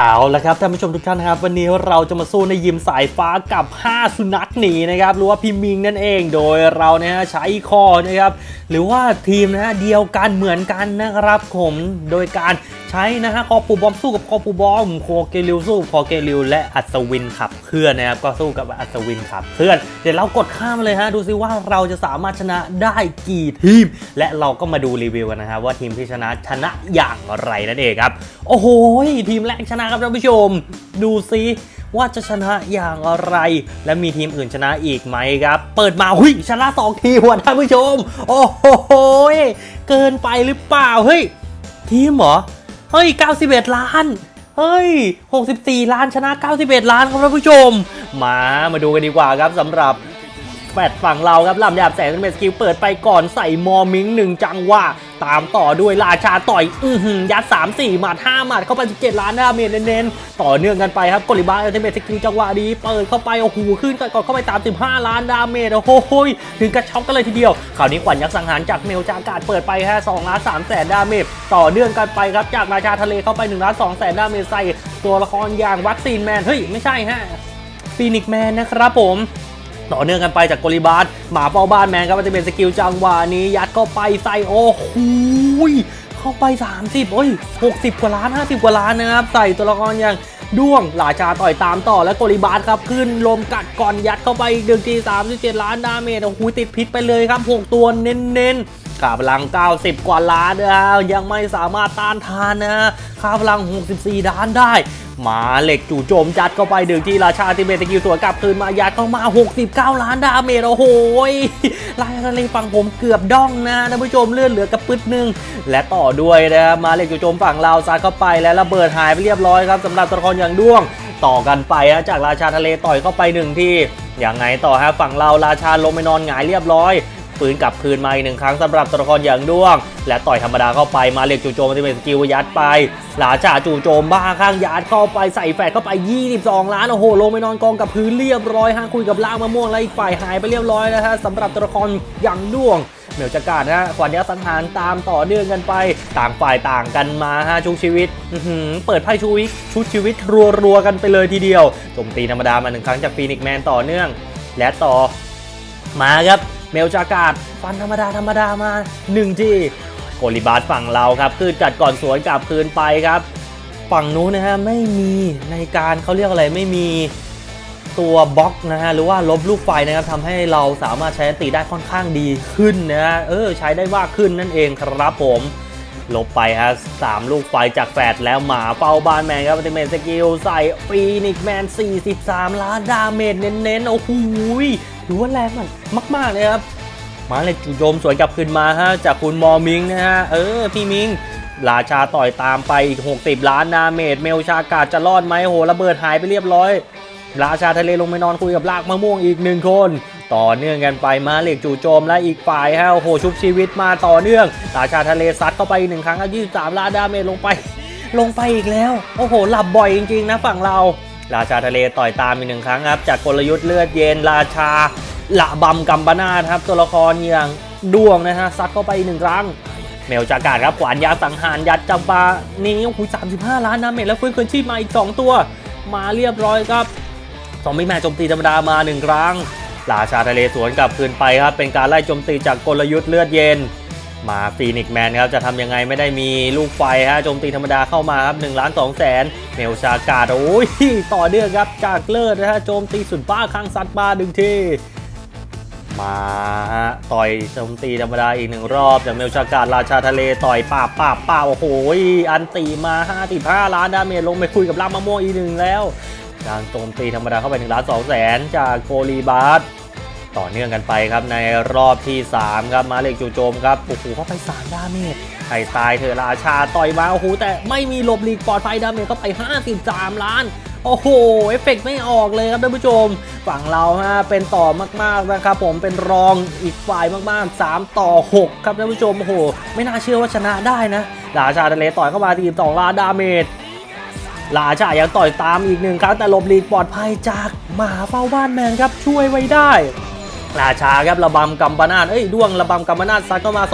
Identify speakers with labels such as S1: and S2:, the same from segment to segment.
S1: เอาละครับท่านผู้ชมทุกท่านครับ วันนี้เราจะมาสู้ในยิมสายฟ้ากับ 5 สุนัขหนีนะครับหรือว่าพิมิงนั่นเองโดยเราเนี่ยฮะใช้คอนะครับหรือว่าทีมนะฮะเดียวกันเหมือนกันนะครับผมโดยการใช้นะฮะคอปูบอมสู้กับคอปูบอมโคเกลิวสู้กับคอเกลิวและอัศวินขับ เคลื่อนนะครับก็สู้กับอัศวินขับเคลื่อนเดี๋ยวเรากดข้ามเลยฮะดูซิว่าเราจะสามารถชนะได้กี่ทีม และเราก็มาดูรีวิวกันนะครับว่าทีมที่ชนะชนะอย่างไรนั่นเองครับ โอ้โหทีมแรกชนะครับท่านผู้ชม ดูซิว่าจะชนะอย่างไร และมีทีมอื่นชนะอีกไหมครับ เปิดมาหุยชนะสองทีมว่ะท่านผู้ชม โอ้โหเกินไปหรือเปล่าเฮ้ยทีมเหรอเฮ้ย91ล้าน เฮ้ย 64 ล้านชนะ 91 ล้านครับท่านผู้ชม มา มาดูกันดีกว่าครับสำหรับ แปดฝั่งเราครับลำดับแสงเป็นสกิลเปิดไปก่อนใส่มอมิงหนึ่งจังหว่าตามต่อด้วยราชาต่อย อือหือยัด 3 4 หมัด 5 หมัด เข้าไป 17 ล้านดาเมจเน้นๆ ต่อเนื่องกันไปครับกอลิบาอัลติเมทสกิลจังหวะดีเปิดเข้าไป โอ้โห ขึ้นก่อนเข้าไป35ล้านดาเมจโอ้โหถึงกระช็อกกันเลยทีเดียวคราวนี้ขวัญยักษ์สังหารจากเมลจากากาศเปิดไปแค่2ล้าน3แสนดาเมจต่อเนื่องกันไปครับ จากราชาทะเลเข้าไป1ล้าน2แสนดาเมจใส่ตัวละครอย่างวัคซีนแมนเฮ้ยไม่ใช่ฮะฟีนิกแมนนะครับผม ต่อเนื่องกันไปจากโกลิบาสหมาเฝ้าบ้านแมนครับมันจะเป็นสกิลจังหวะนี้ ยัดเข้าไปใส่โอ้โหยเข้าไป 30โอ้ย60 กว่าล้าน 50 กว่าล้านนะครับ ใส่ตัวละครอย่างด้วงหลาชาต่อยตามต่อและโกลิบาสครับ ขึ้นลมกัดก่อนยัดเข้าไปอีกหนึ่งที37 ล้านดาเมจโอ้โหติดพิษไปเลยครับ 6 ตัวเน้นๆค่าพลัง 90 กว่าล้านนะยังไม่สามารถต้านทานนะค่าพลัง 64 ล้านได้ มาเหล็กจู่โจมจัดเข้าไปดึงที่ราชาติเบตกิวสวนกลับคืนมายัดเข้ามา 69 ล้านดาเมจโอ้โหลายทะเลฝั่งผมเกือบด้องนะท่านผู้ชมเลื่อนเหลือกระปึดหนึง และต่อด้วยนะครับมาเหล็กจู่โจมฝั่งเราซัดเข้าไปและระเบิดหายไปเรียบร้อยครับสำหรับตัวละครอย่างด้วงต่อกันไปนะจากราชาทะเลต่อยเข้าไปหนึ่งที่อย่างไงต่อฮะฝั่งเราราชาลงไปนอนหงายเรียบร้อย ฟื้นกลับคืนมาอีกหนึ่งครั้งสำหรับตัวละครอย่างด้วง และต่อยธรรมดาเข้าไปมาเหล็กจู่โจมที่เป็นสกิลยัดไป หลาจ่าจู่โจมบ้าข้างยัดเข้าไปใส่แฟดเข้าไป 22 ล้านโอ้โหลงไปนอนกองกับพื้นเรียบร้อยฮะคุยกับล่างมะม่วงแล้วอีกฝ่ายหายไปเรียบร้อยนะฮะสำหรับตัวละครอย่างด้วงเหมียวจักราดนะฮะขวัญยสังหารตามต่อเนื่องกันไป ต่างฝ่ายต่างกันมาฮะชุกชีวิตเปิดไพ่ชูวิตชุดชีวิตรัวๆกันไปเลยทีเดียวโจมตีธรรมดามาหนึ่งครั้งจากฟีนิกซ์แมนต่อเนื่อง และต่อมาครับ เมลจากาดฟันธรรมดาธรรมดามา1ทีโกลิบาสฝั่งเราครับคือจัดก่อนสวนกลับคืนไปครับ ฝั่งนู้นนะฮะไม่มีในการเขาเรียกอะไรไม่มีตัวบล็อกนะฮะหรือว่าลบลูกไฟนะครับทำให้เราสามารถใช้ตีได้ค่อนข้างดีขึ้นนะฮะเออใช้ได้มากขึ้นนั่นเองครับผมลบไปฮะสามลูกไฟจากแฟดแล้วหมาเฝ้าบ้านแมนครับอัติเมทสกิลใส่ฟีนิกแมน 43 ล้านดาเมจเน้นๆ โอ้โห ถือว่าแรงมันมากๆเลยครับ มาเลยจู่โจมสวนกลับคืนมาฮะจากคุณมอมิงนะฮะเออพี่มิงราชาต่อยตามไปอีก 60 ล้านดาเมจเมลชากาดจะรอดไหมโหระเบิดหายไปเรียบร้อย ราชาทะเลลงไปนอนคุยกับลากมะม่วงอีกหนึ่งคน ต่อเนื่องกันไปมาเหล็กจู่โจมและอีกฝ่ายฮะโอ้โหชุบชีวิตมาต่อเนื่อง ราชาทะเลซัดเข้าไปอีกหนึ่งครั้ง23ล้านดาเมจลงไป ลงไปอีกแล้ว โอ้โหหลับบ่อยจริงๆนะฝั่งเรา ราชาทะเลต่อยตามอีกหนึ่งครั้งครับ จากกลยุทธ์เลือดเย็น ราชาละบำกัมปนาทครับ ตัวละครอย่างดวงนะฮะซัดเข้าไปอีกหนึ่งครั้งเมลจากาดครับขวานยาสังหารยัดจับปานี่โอ้โห35ล้านดาเมจแล้วฟื้นคืนชีพมาอีก 2 ตัว มาเรียบร้อยครับซอมบี้แมนโจมตีธรรมดามาหนึ่งครั้งราชาทะเลสวนกลับคืนไปครับเป็นการไล่โจมตีจากกลยุทธ์เลือดเย็น มาฟีนิกแมนครับจะทำยังไงไม่ได้มีลูกไฟฮะโจมตีธรรมดาเข้ามาครับ1ล้าน2แสนเมลชากาดโอ้ยต่อเนื่องครับจากเลิศนะฮะโจมตีสุดบ้าข้างซัดมาหนึ่งทีมาฮะต่อยโจมตีธรรมดาอีกหนึ่งรอบจากเมลชากาดราชาทะเลต่อยป่าป่าป่าโอ้โหอันตีมา 55 ล้านดาเมจลงไปคุยกับลากมะม่วงอีกหนึ่งแล้วการโจมตีธรรมดาเข้าไป1ล้าน2แสนจากโกลีบาส ต่อเนื่องกันไปครับในรอบที่ 3 ครับมาเล็กจูโจมครับโอ้โหเข้าไป 3 ดาเมจไข่ตายเธอราชาต่อยมาโอ้โหแต่ไม่มีหลบหลีกปลอดภัยดาเมจเข้าไป 53 ล้าน โอ้โห เอฟเฟกต์ไม่ออกเลยครับท่านผู้ชม ฝั่งเราฮะเป็นต่อมากๆนะครับผมเป็นรองอีกฝ่ายมากๆ 3 ต่อ 6 ครับท่านผู้ชมโอ้โห ไม่น่าเชื่อว่าชนะได้นะราชาทะเลต่อยเข้ามาที2ล้านดาเมจลาชายังต่อยตามอีกหนึ่งครั้งแต่หลบหลีกปลอดภัยจากหมาเฝ้าบ้านแมนครับช่วยไว้ได้ ราชาครับระบำกัมปนาตเอ้ยด้วงระบำกัมปนาตซัดเข้ามา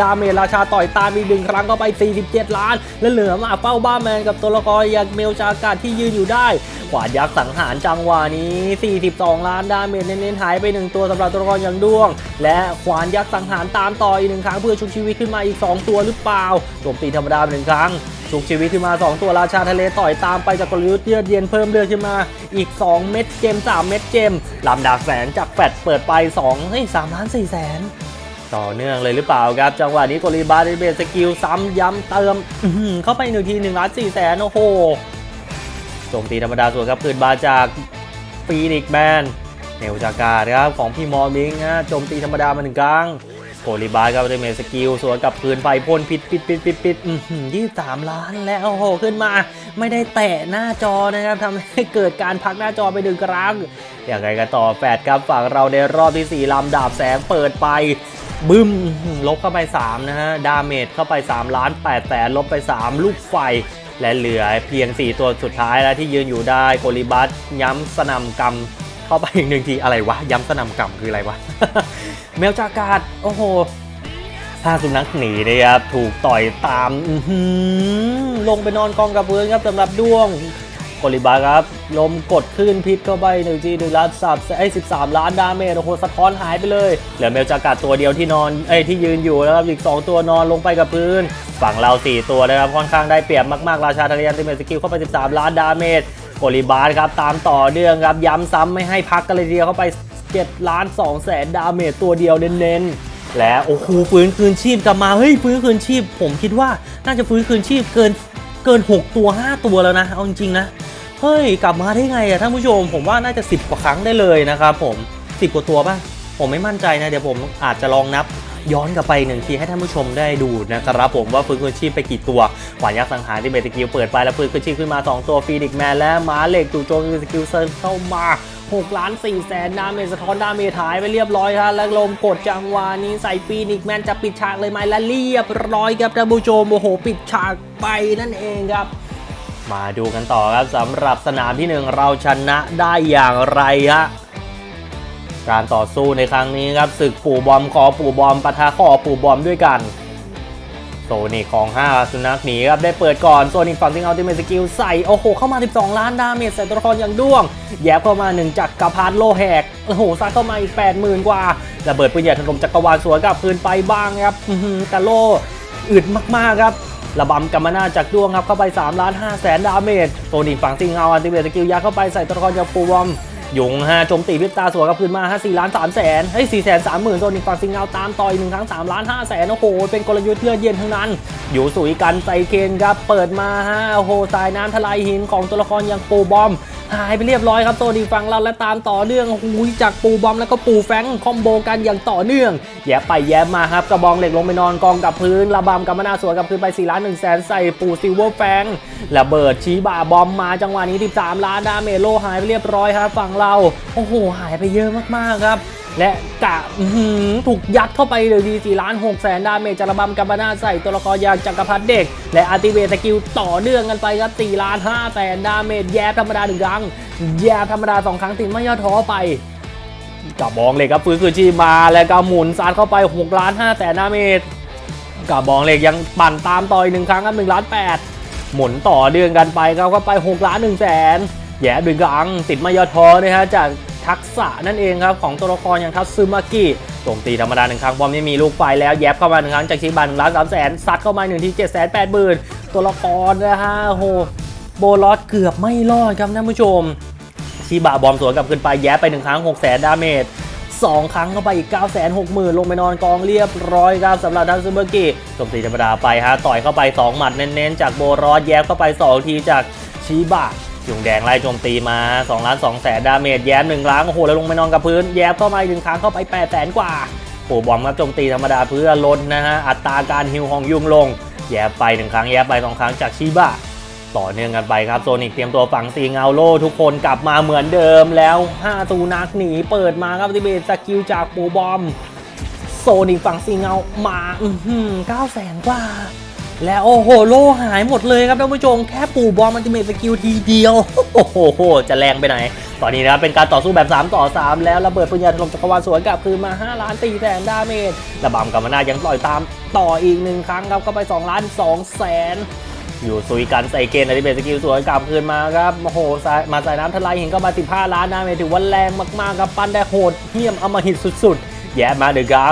S1: ดาเมจราชาต่อยตามอีกหนึ่งครั้งเข้าไป 47 ล้าน แล้วเหลือมาเฝ้าบ้าแมนกับตัวละครอย่างเมลจากาศที่ยืนอยู่ได้ ขวานยักษ์สังหารจังหวะนี้ 42 ล้านดาเมจเน้นๆหายไปหนึ่งตัวสำหรับตัวละครอย่างด้วง และขวานยักษ์สังหารตามต่ออีกหนึ่งครั้งเพื่อชุบชีวิตขึ้นมาอีก 2 ตัวหรือเปล่าโจมตีธรรมดาไปหนึ่งครั้ง ชุบชีวิตขึ้นมา 2 ตัวราชาทะเลต่อยตามไปจากกลยุทธ์เยือกเย็นเพิ่มเลือดขึ้นมาอีก 2 เม็ดเจม 3 เม็ดเจมลำดาบแสงจากแฟดเปิดไป2เฮ้ย3ล้าน4แสนต่อเนื่องเลยหรือเปล่าครับ จังหวะนี้โกลีบาร์เบสกิลซ้ำย้ำเติมเข้าไปหนึ่งที1ล้าน4แสนโอ้โหโจมตีธรรมดาส่วนครับคืนบาจากฟีนิกแมนเนวจากาครับของพี่มอมิงฮะโจมตีธรรมดามาหนึ่งครั้ง โกลีบาร์ครับได้เมสกิลสวนกับคืนไฟพ่นพิษปิดปิดปิดปิดยี่สามล้านแล้วโอ้โหขึ้นมา ไม่ได้แตะหน้าจอนะครับทำให้เกิดการพักหน้าจอไปหนึ่งครั้งอย่างไรกันต่อแฟดครับฝั่งเราในรอบที่ 4 ลำดาบแสงเปิดไปบึ้ม ลบเข้าไป 3 นะฮะ ดาเมจเข้าไป 3 ล้าน8แสนลบไป 3 ลูกไฟ และเหลือเพียง 4 ตัวสุดท้ายแล้วที่ยืนอยู่ได้โกลิบัสย้ำสนำกรรม เข้าไปอีกหนึ่งทีอะไรวะ ย้ำสนำกรรมคืออะไรวะเมลจากาศ โอ้โหถ้าสุนัขหนีนะครับ ถูกต่อยตามลงไปนอนกองกับพื้นครับสำหรับด้วงโกลิบาครับ ลมกดคลื่นพิษเข้าไปหนึ่งทีหนึ่งล้านสับไอ้สิบสามล้านดาเมจโอ้โหสะท้อนหายไปเลย เหลือเมลจากาศตัวเดียวที่นอนเอ้ที่ยืนอยู่แล้วครับอีก 2 ตัวนอนลงไปกับพื้น ฝั่งเรา 4 ตัวนะครับค่อนข้างได้เปรียบมาก ๆ ราชาทะเลยันติเมสกิลเข้าไป 13 ล้านดาเมจ โกลิบาสครับตามต่อเนื่องครับย้ำซ้ำไม่ให้พักกันเลยเดียวเข้าไป7ล้าน2แสนดาเมจตัวเดียวเน้นๆ และโอ้โหฟื้นคืนชีพกลับมาเฮ้ยฟื้นคืนชีพ ผมคิดว่าน่าจะฟื้นคืนชีพเกินเกิน 6 ตัว 5 ตัวแล้วนะเอาจริงๆนะเฮ้ยกลับมาได้ไงอะท่านผู้ชม ผมว่าน่าจะ 10 กว่าครั้งได้เลยนะครับผม 10 กว่าตัวป่ะผมไม่มั่นใจนะเดี๋ยวผมอาจจะลองนับ ย้อนกลับไปหนึ่งทีให้ท่านผู้ชมได้ดูนะครับผมว่าฟื้นคืนชีพไปกี่ตัวขวานยักษ์สังหารที่เบตกิลเปิดไปแล้วฟื้นคืนชีพขึ้นมา 2 ตัวฟีดิกแมนและม้าเหล็กจู่โจมสกิลเซิร์เข้ามา6ล้าน4แสนดาเมจสะท้อนดาเมจหายไปเรียบร้อยครับแล้วลมกดจังหวะนี้ใส่ฟีนิกแมนจะปิดฉากเลยไหมและเรียบร้อยครับท่านผู้ชมโอ้โหปิดฉากไปนั่นเองครับมาดูกันต่อครับสำหรับสนามที่หนึ่งเราชนะได้อย่างไรฮะ การต่อสู้ในครั้งนี้ครับศึกปู่บอมคอปู่บอมปะทะคอปู่บอมด้วยกัน โซนิกของ5สุนัขหนีครับได้เปิดก่อนโซนิกฝั่งที่เอาติเมสกิลใส่ โอ้โห เข้ามา 12 ล้านดาเมจใส่ตัวละครอย่างด้วง แยบเข้ามา 1จากกระพาดโลแหก โอ้โหซัดเข้ามาอีก 80,000 กว่าระเบิดปืนใหญ่ถล่มจักรวาลสวนกลับคืนไปบ้างครับแต่โลอึดมากๆครับระบำกัมมานาจากด้วงครับเข้าไป3ล้าน5แสนดาเมจโซนิกฝั่งซิงเอาอันติเมสกิลยัดเข้าไปใส่ตัวละครอย่างปูวอม ยุงฮะโจมตีพิบตาสวนกับคืนมาฮะ4ล้าน3แสนเฮ้ย4แสน3หมื่นโซนิกฝั่งซิงเอาตามต่อยหนึ่งครั้ง3ล้าน5แสนโอ้โห เป็นกลยุทธ์เยือกเย็นทั้งนั้น อยู่สุยกันไซเคนครับ เปิดมาฮะโอ้โหสายน้ำทลายหินของตัวละครอย่างปูบอม หายไปเรียบร้อยครับโซนิกฝั่งเราและตามต่อเนื่องหูจากปูบอมแล้วก็ปูแฟงคอมโบกันอย่างต่อเนื่อง แย่ไปแย่มาครับกระบองเหล็กลงไปนอนกองกับพื้นระบำกัมมนาสวนกับพื้นไป4ล้าน1แสนใส่ปูซิลเวอร์แฟงระเบิดชี้บ่าบอมมาจังหวะนี้ 13 ล้านดาเมโลหายไปเรียบร้อยครับฝั่งเราโอ้โหหายไปเยอะมากๆครับ และกะถูกยัดเข้าไปเลยดี4ล้าน6แสนดาเมจจาระบำกัมมนาใส่ตัวละครอย่างจักรพรรดิเด็ก และอาร์ติเวตสกิลต่อเนื่องกันไปครับ4ล้าน5แสนดาเมจแย่ธรรมดาหนึ่งครั้ง แย่ธรรมดาสองครั้งติดไม่ย่อท้อไปกับบองเหล็กครับฟื้นคืนชีพมาแล้วก็หมุนซัดเข้าไป6ล้าน5แสนดาเมจกับบองเหล็กยังปั่นตามต่ออีกหนึ่งครั้งครับ1ล้าน8หมุนต่อเดืองกันไปครับก็ไป6ล้าน1แสนแย่ดึงกังติดไม่ย่อท้อนะฮะจาก ทักษะนั่นเองครับของตัวละครอย่างทัตซึมากิโจมตีธรรมดาหนึ่งครั้งบอมนี่มีลูกไฟแล้วแยบเข้ามาหนึ่งครั้งจากชิบานหนึ่งล้านสามแสนซัดเข้ามาหนึ่งทีเจ็ดแสนแปดหมื่นตัวละครนะฮะโอ้โหโบลอสเกือบไม่รอดครับท่านผู้ชมชีบะบอมสวนกลับขึ้นไปแย้ไปหนึ่งครั้ง6 0 0 0 0ดาเมจสองครั้งเข้าไปอีก 9 6 0 0 0 0 ลงไปนอนกองเรียบร้อยครับสำหรับทันซูเบอร์กิโจมตีธรรมดาไปฮะ ต่อยเข้าไป 2 หมัดเน้นๆ จากโบรอสแย้เข้าไป 2 ทีจากชีบะ ยุงแดงไล่โจมตีมา2ล้าน2แสนดาเมจแย้มหนึ่งครั้งโอ้โหแล้วลงไปนอนกับพื้น แย้มเข้ามาอีกหนึ่งครั้งเข้าไป8แสนกว่าโอ้บอมครับโจมตีธรรมดาเพื่อลดนะฮะอัตราการฮิวของยุงลง แย้ไปหนึ่งครั้งแย้ไปสองครั้งจากชีบะต่อเนื่องกันไปครับโซนิกเตรียมตัวฝังซีเงาโลทุกคนกลับมาเหมือนเดิมแล้ว5ตูนักหนีเปิดมาครับติเบตสกิลจากปูบอมโซนิกฝั่งซีเงามาอือหือ9แสนกว่า แล้วโอ้โหโลหายหมดเลยครับท่านผู้ชมแค่ปู่บอมมันติเมทสกิลทีเดียวโอ้โหจะแรงไปไหน ตอนนี้นะครับเป็นการต่อสู้แบบ 3 ต่อ 3 แล้วระเบิดปืนยาถล่มจักรวาลสวนกลับคืนมา 5 ล้าน4แสนดาเมจระบำกับมานายังปล่อยตามต่ออีกหนึ่งครั้งครับก็ไป 2 ล้าน2แสนอยู่ซุยกันใส่เกณฑ์อดิเบตสกิลสวนกลับคืนมาครับโอ้โหมาใส่น้ำทลายหินก็มา 15 ล้านดาเมจถือว่าแรงมากๆครับปั้นได้โหดเหี้ยมอมหิตสุดๆ แย่มาเดอะกา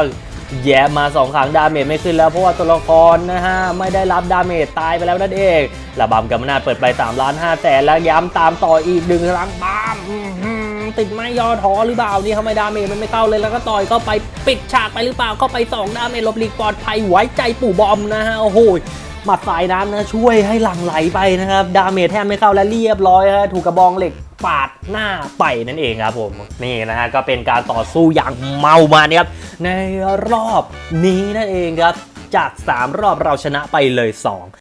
S1: แย่มาสองครั้งดาเมจไม่ขึ้นแล้วเพราะว่าตัวละครนะฮะ ไม่ได้รับดาเมจตายไปแล้วนั่นเองระบำกัมนาดเปิดไป3ล้าน5แสนแล้วย้ำตามต่ออีกหนึ่งครั้งบ้ามติดไม่ย่อท้อหรือเปล่านี่ทำไมดาเมจมันไม่เข้าเลยแล้วก็ต่อยเข้าไปปิดฉากไปหรือเปล่าเข้าไปสองดาเมจลบลีกปลอดภัยไว้ใจปู่บอมนะฮะโอ้โหหมัดสายน้ำนะช่วยให้หลั่งไหลไปนะครับ ดาเมจแทบไม่เข้าและเรียบร้อยฮะถูกกระบองเหล็ก ปาดหน้าไปนั่นเองครับผมนี่นะฮะก็เป็นการต่อสู้อย่างเมามันครับในรอบนี้นั่นเองครับจาก 3 รอบเราชนะไปเลย 2